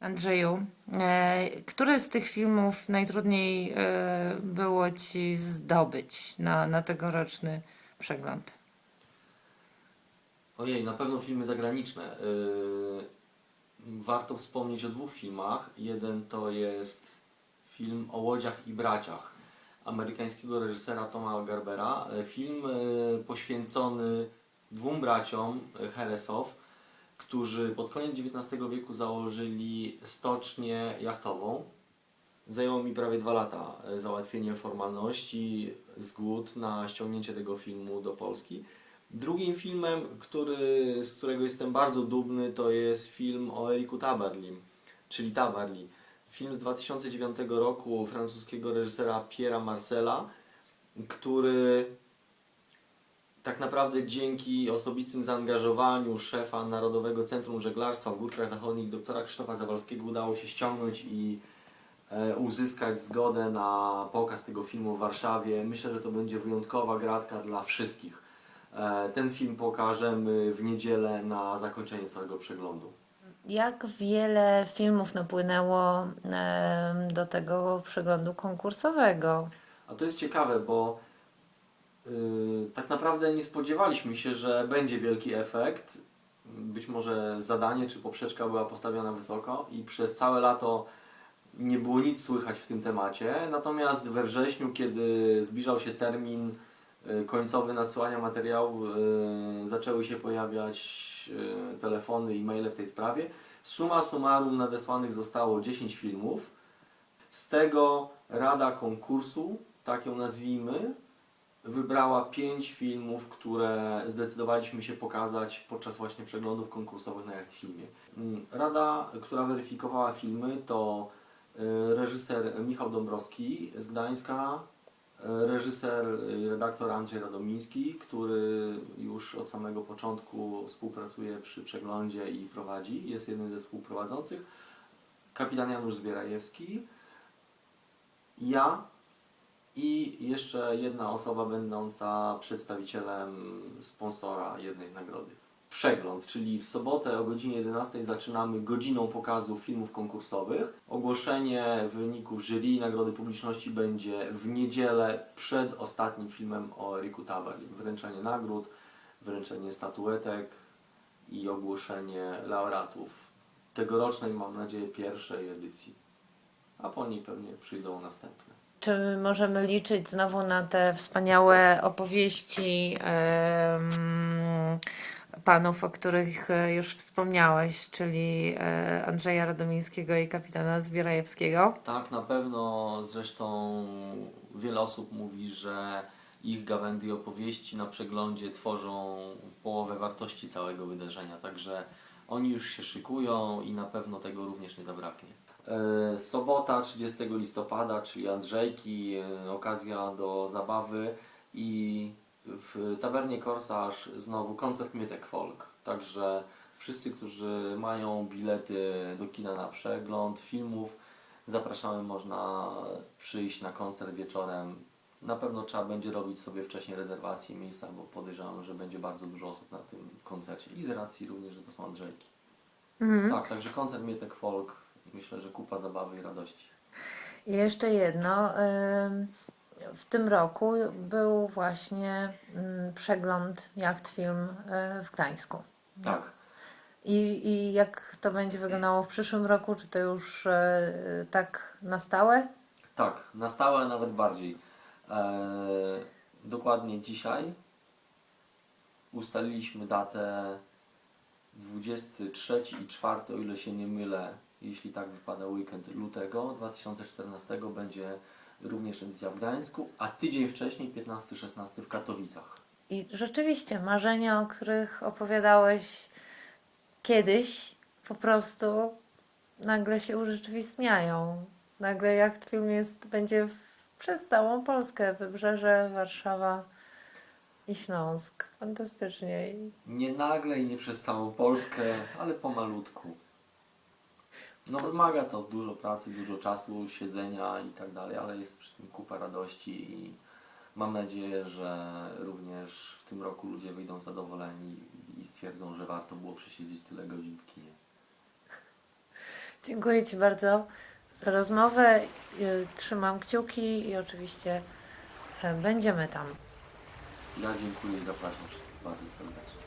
Andrzeju, e, który z tych filmów najtrudniej e, było Ci zdobyć na, na tegoroczny przegląd? Ojej, na pewno filmy zagraniczne. Yy, warto wspomnieć o dwóch filmach. Jeden to jest film o łodziach i braciach amerykańskiego reżysera Toma Garbera. Film poświęcony dwóm braciom Heresow, którzy pod koniec XIX wieku założyli stocznię jachtową. Zajęło mi prawie dwa lata yy, załatwienie formalności, zgód na ściągnięcie tego filmu do Polski. Drugim filmem, który, z którego jestem bardzo dumny, to jest film o Eriku Tabarlim, czyli Tabarly. Film z 2009 roku francuskiego reżysera Piera Marcela, który tak naprawdę dzięki osobistym zaangażowaniu szefa Narodowego Centrum Żeglarstwa w Górkach Zachodnich, doktora Krzysztofa Zawalskiego, udało się ściągnąć i e, uzyskać zgodę na pokaz tego filmu w Warszawie. Myślę, że to będzie wyjątkowa gratka dla wszystkich. E, Ten film pokażemy w niedzielę na zakończenie całego przeglądu. Jak wiele filmów napłynęło do tego przeglądu konkursowego? A to jest ciekawe, bo tak naprawdę nie spodziewaliśmy się, że będzie wielki efekt. Być może zadanie czy poprzeczka była postawiona wysoko i przez całe lato nie było nic słychać w tym temacie. Natomiast we wrześniu, kiedy zbliżał się termin yy, końcowy nadsyłania materiału, yy, zaczęły się pojawiać telefony i maile w tej sprawie. Suma summarum nadesłanych zostało 10 filmów. Z tego Rada konkursu, tak ją nazwijmy, wybrała 5 filmów, które zdecydowaliśmy się pokazać podczas właśnie przeglądów konkursowych na Jacht Filmie. Mm, Rada, która weryfikowała filmy to y, reżyser Michał Dąbrowski z Gdańska, y, reżyser i redaktor Andrzej Radomiński, który już od samego początku współpracuje przy przeglądzie i prowadzi, jest jednym ze współprowadzących, kapitan Janusz Zbierajewski, ja i jeszcze jedna osoba będąca przedstawicielem sponsora jednej z nagrody. Przegląd, czyli w sobotę o godzinie 11 zaczynamy godziną pokazu filmów konkursowych. Ogłoszenie wyników jury i nagrody publiczności będzie w niedzielę przed ostatnim filmem o Eriku Tabarlim. Wręczenie nagród, wręczenie statuetek i ogłoszenie laureatów tegorocznej, mam nadzieję, pierwszej edycji. A po niej pewnie przyjdą następne. Czy możemy liczyć znowu na te wspaniałe opowieści panów, o których e, już wspomniałeś, czyli e, Andrzeja Radomińskiego i kapitana Zbierajewskiego? Tak, na pewno. Zresztą wiele osób mówi, że ich gawędy i opowieści na przeglądzie tworzą połowę wartości całego wydarzenia. Także oni już się szykują i na pewno tego również nie zabraknie. E, Sobota 30 listopada, czyli Andrzejki, e, okazja do zabawy i w tawernie Korsarz znowu koncert Mietek Folk. Także wszyscy, którzy mają bilety do kina na przegląd filmów, zapraszamy, można przyjść na koncert wieczorem. Na pewno trzeba będzie robić sobie wcześniej rezerwację miejsca, bo podejrzewam, że będzie bardzo dużo osób na tym koncercie i z racji również, że to są Andrzejki. Mhm. Tak, także koncert Mietek Folk, myślę, że kupa zabawy i radości. I jeszcze jedno. W tym roku był właśnie mm, przegląd Jacht Film e, w Gdańsku. Tak. I, I jak to będzie wyglądało w przyszłym roku? Czy to już e, tak na stałe? Tak, na stałe nawet bardziej. Eee, dokładnie dzisiaj ustaliliśmy datę 23 i 4, o ile się nie mylę, jeśli tak wypada weekend lutego 2014 będzie również edycja w Gdańsku, a tydzień wcześniej 15-16 w Katowicach. I rzeczywiście marzenia, o których opowiadałeś kiedyś, po prostu nagle się urzeczywistniają. Nagle Jacht Film jest, będzie w, przez całą Polskę, Wybrzeże, Warszawa i Śląsk. Fantastycznie. Nie nagle i nie przez całą Polskę, ale pomalutku. No wymaga to dużo pracy, dużo czasu, siedzenia i tak dalej, ale jest przy tym kupa radości i mam nadzieję, że również w tym roku ludzie wyjdą zadowoleni i stwierdzą, że warto było przesiedzieć tyle godzin w kinie. Dziękuję Ci bardzo za rozmowę. Y, Trzymam kciuki i oczywiście e, będziemy tam. Ja dziękuję i zapraszam wszystkich bardzo serdecznie.